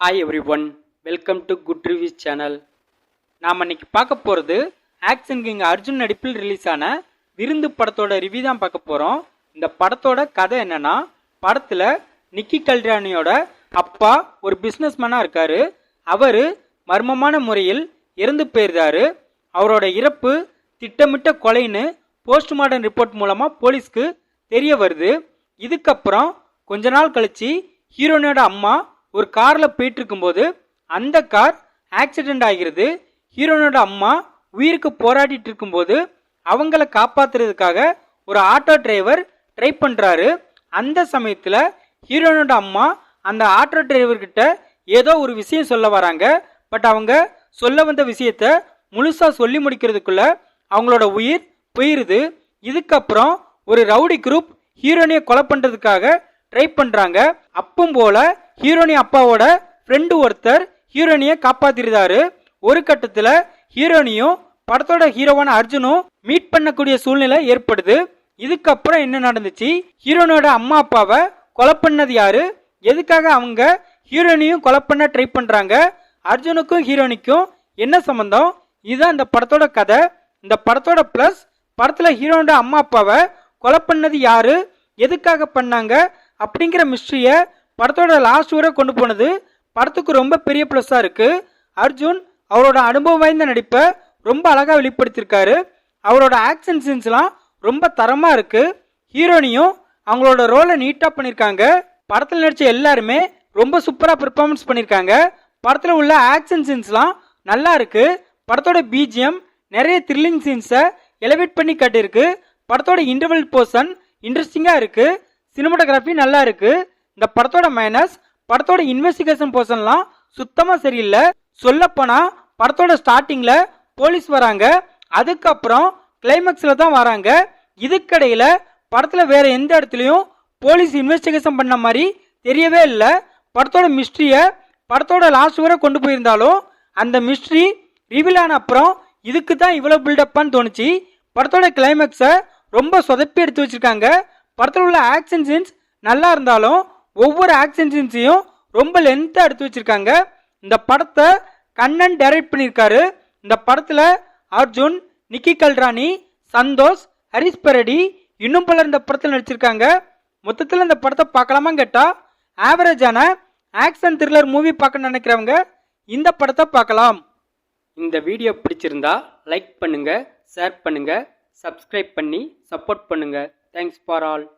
Hi everyone welcome to good reviews channel நாம் இன்னைக்கு பார்க்க போகிறது ஆக்ஷன் கிங் அர்ஜுன் நடிப்பில் ரிலீஸ் ஆன விருந்து படத்தோட ரிவ்யூ தான் பார்க்க போகிறோம் இந்த படத்தோட கதை என்னன்னா படத்தில் நிக்கி கல்யாணியோட அப்பா ஒரு பிஸ்னஸ் மேனாக அவர் மர்மமான முறையில் இறந்து போயிருந்தாரு அவரோட இறப்பு திட்டமிட்ட கொலைன்னு போஸ்ட்மார்டம் ரிப்போர்ட் மூலமாக போலீஸ்க்கு தெரிய வருது. இதுக்கப்புறம் கொஞ்ச நாள் கழித்து ஹீரோனோட அம்மா ஒரு காரில் போயிட்டு இருக்கும்போது அந்த கார் ஆக்சிடென்ட் ஆகிறது. ஹீரோனோட அம்மா உயிருக்கு போராடிட்டு இருக்கும்போது அவங்கள காப்பாத்துறதுக்காக ஒரு ஆட்டோ டிரைவர் ட்ரை பண்ணுறாரு அந்த சமயத்தில் ஹீரோனோட அம்மா அந்த ஆட்டோ டிரைவர்கிட்ட ஏதோ ஒரு விஷயம் சொல்ல வராங்க. பட் அவங்க சொல்ல வந்த விஷயத்த முழுசாக சொல்லி முடிக்கிறதுக்குள்ள அவங்களோட உயிர் போயிருது. இதுக்கப்புறம் ஒரு ரவுடி குரூப் ஹீரோனியை கொலை பண்ணுறதுக்காக ட்ரை பண்றாங்க. அப்பவும் போல ஹீரோனி அப்பாவோட ஃப்ரெண்டு ஒருத்தர் ஹீரோனியை காப்பாத்திருந்தாரு. ஒரு கட்டத்துல ஹீரோனியும் படத்தோட ஹீரோவான அர்ஜுனும் மீட் பண்ணக்கூடிய சூழ்நிலை ஏற்படுது. இதுக்கப்புறம் என்ன நடந்துச்சு? ஹீரோனோட அம்மா அப்பாவை கொலை பண்ணது யாரு? எதுக்காக அவங்க ஹீரோனியும் கொலை பண்ண ட்ரை பண்றாங்க? அர்ஜுனுக்கும் ஹீரோனிக்கும் என்ன சம்பந்தம்? இதுதான் இந்த படத்தோட கதை. இந்த படத்தோட ப்ளஸ் படத்துல ஹீரோனோட அம்மா அப்பாவை கொலை பண்ணது யாரு? எதுக்காக பண்ணாங்க? அப்படிங்கிற மிஸ்ட்ரியை படத்தோட லாஸ்ட் வரை கொண்டு போனது படத்துக்கு ரொம்ப பெரிய ப்ளஸ்ஸாக இருக்குது அர்ஜுன் அவரோட அனுபவம் வாய்ந்த நடிப்பை ரொம்ப அழகாக வெளிப்படுத்தியிருக்காரு. அவரோட ஆக்ஷன் சீன்ஸ்லாம் ரொம்ப தரமாக இருக்குது ஹீரோனியும் அவங்களோட ரோலை நீட்டாக பண்ணியிருக்காங்க. படத்தில் நடித்த எல்லாருமே ரொம்ப சூப்பராக பெர்ஃபார்மன்ஸ் பண்ணியிருக்காங்க. படத்தில் உள்ள ஆக்ஷன் சீன்ஸ்லாம் நல்லா இருக்குது படத்தோட பிஜிஎம் நிறைய த்ரில்லிங் சீன்ஸை எலிவேட் பண்ணி காட்டியிருக்கு. படத்தோட இன்டர்வல் போர்ஷன் இன்ட்ரெஸ்டிங்காக இருக்குது சினிமாட்டோகிராஃபி நல்லா இருக்கு. இந்த படத்தோட மைனஸ் படத்தோட இன்வெஸ்டிகேஷன் போர்ஷன்லாம் சுத்தமாக சரியில்லை. சொல்லப்போனா படத்தோட ஸ்டார்டிங்கில் போலீஸ் வராங்க. அதுக்கப்புறம் கிளைமேக்ஸில் தான் வராங்க. இதுக்கடையில் படத்தில் வேற எந்த இடத்துலையும் போலீஸ் இன்வெஸ்டிகேஷன் பண்ண மாதிரி தெரியவே இல்லை. படத்தோட மிஸ்ட்ரியை படத்தோட லாஸ்ட் வரை கொண்டு போயிருந்தாலும் அந்த மிஸ்ட்ரி ரிவீல் ஆன அப்புறம் இதுக்கு தான் இவ்வளோ பில்டப்பான்னு தோணுச்சு. படத்தோட கிளைமேக்ஸை ரொம்ப சொதப்பி எடுத்து வச்சிருக்காங்க. படத்தில் உள்ள ஆக்ஷன் சீன்ஸ் நல்லா இருந்தாலும் ஒவ்வொரு ஆக்ஷன் சீன்ஸையும் ரொம்ப லென்த்தாக எடுத்து வச்சுருக்காங்க. இந்த படத்தை கண்ணன் டைரக்ட் பண்ணியிருக்காரு. இந்த படத்தில் அர்ஜுன் நிக்கி கல்ராணி சந்தோஷ் ஹரிஷ் பரடி இன்னும் பலர் இந்த படத்தில் நடிச்சிருக்காங்க. மொத்தத்தில் இந்த படத்தை பார்க்கலாமான்னு கேட்டால் ஆவரேஜான ஆக்ஷன் த்ரில்லர் மூவி பார்க்க நினைக்கிறவங்க இந்த படத்தை பார்க்கலாம். இந்த வீடியோ பிடிச்சிருந்தா லைக் பண்ணுங்கள் ஷேர் பண்ணுங்கள் சப்ஸ்கிரைப் பண்ணி சப்போர்ட் பண்ணுங்கள் Thanks for all.